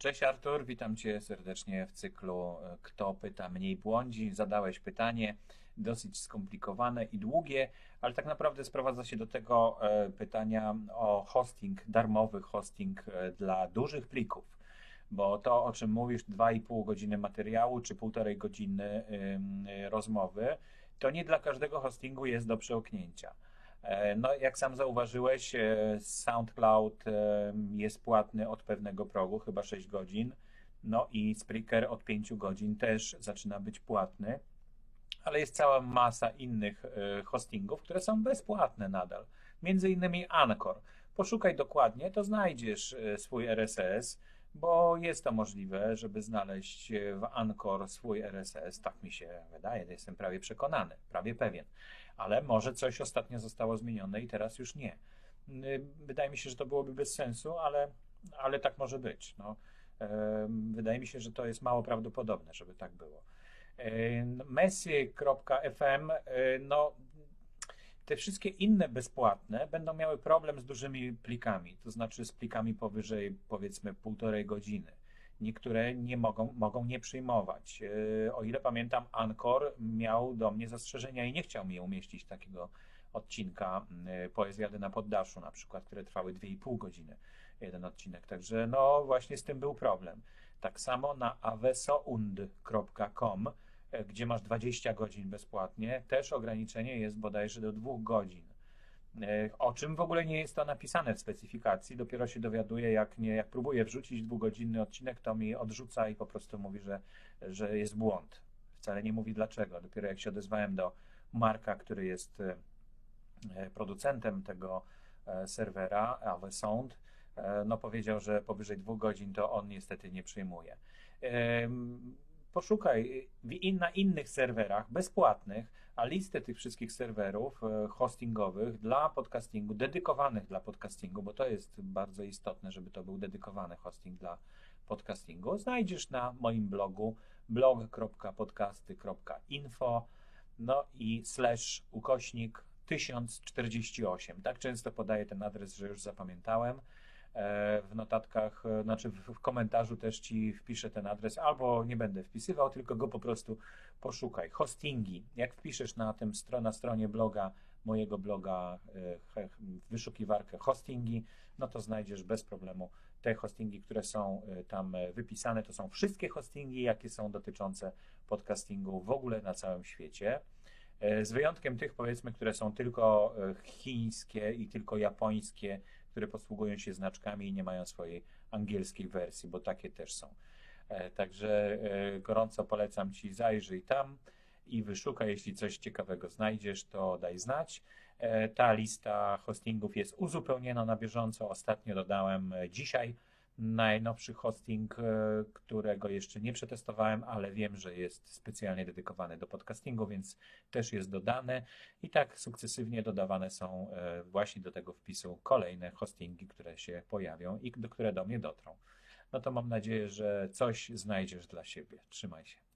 Cześć Artur, witam Cię serdecznie w cyklu e, Kto pyta mniej błądzi. Zadałeś pytanie dosyć skomplikowane i długie, ale tak naprawdę sprowadza się do tego e, pytania o hosting, darmowy hosting e, dla dużych plików. Bo to, o czym mówisz, 2,5 godziny materiału czy półtorej godziny rozmowy, to nie dla każdego hostingu jest do przełknięcia. E, no, jak sam zauważyłeś, e, SoundCloud e, jest płatny od pewnego progu, chyba 6 godzin. No i Spreaker od 5 godzin też zaczyna być płatny, ale jest cała masa innych hostingów, które są bezpłatne nadal. Między innymi Anchor. Poszukaj dokładnie, to znajdziesz swój RSS, bo jest to możliwe, żeby znaleźć w Anchor swój RSS. Tak mi się wydaje, jestem prawie przekonany, prawie pewien ale może coś ostatnio zostało zmienione i teraz już nie. Y, wydaje mi się, że to byłoby bez sensu, ale, ale tak może być. No, wydaje mi się, że to jest mało prawdopodobne, żeby tak było. Messi.fm, y, no te wszystkie inne bezpłatne będą miały problem z dużymi plikami, to znaczy z plikami powyżej powiedzmy półtorej godziny. Niektóre nie mogą, mogą nie przyjmować. E, o ile pamiętam, Ankor miał do mnie zastrzeżenia i nie chciał mi umieścić takiego odcinka e, Poezjady na poddaszu, na przykład, które trwały 2,5 godziny, jeden odcinek. Także no właśnie z tym był problem. Tak samo na avesound.com, e, gdzie masz 20 godzin bezpłatnie, też ograniczenie jest bodajże do 2 godzin. E, o czym w ogóle nie jest to napisane w specyfikacji. Dopiero się dowiaduję, jak, nie, jak próbuję wrzucić dwugodzinny odcinek, to mi odrzuca i po prostu mówi, że, że jest błąd. Wcale nie mówi dlaczego. Dopiero jak się odezwałem do Marka, który jest e, producentem tego e, serwera, Ave Sound, no powiedział, że powyżej dwóch godzin to on niestety nie przyjmuje poszukaj na innych serwerach bezpłatnych, a listę tych wszystkich serwerów e, hostingowych dla podcastingu, dedykowanych dla podcastingu, bo to jest bardzo istotne, żeby to był dedykowany hosting dla podcastingu, znajdziesz na moim blogu blog.podcasty.info no i slash ukośnik 1048. Tak często podaję ten adres, że już zapamiętałem. E, w notatkach, e, znaczy w komentarzu też Ci wpiszę ten adres, albo nie będę wpisywał, tylko go po prostu poszukaj. Hostingi. Jak wpiszesz na tym na stronie bloga, mojego bloga e, wyszukiwarkę hostingi, no to znajdziesz bez problemu te hostingi, które są tam wypisane. To są wszystkie hostingi, jakie są dotyczące podcastingu w ogóle na całym świecie. Z wyjątkiem tych, powiedzmy, które są tylko chińskie i tylko japońskie, które posługują się znaczkami i nie mają swojej angielskiej wersji, bo takie też są. E, także e, gorąco polecam Ci, zajrzyj tam i wyszukaj. Jeśli coś ciekawego znajdziesz, to daj znać. E, ta lista hostingów jest uzupełniona na bieżąco. Ostatnio dodałem dzisiaj najnowszy hosting, e, którego jeszcze nie przetestowałem, ale wiem, że jest specjalnie dedykowany do podcastingu, więc też jest dodany i tak sukcesywnie dodawane są e, właśnie do tego wpisu kolejne hostingi, które się pojawią i do które do mnie dotrą. No to mam nadzieję, że coś znajdziesz dla siebie. Trzymaj się.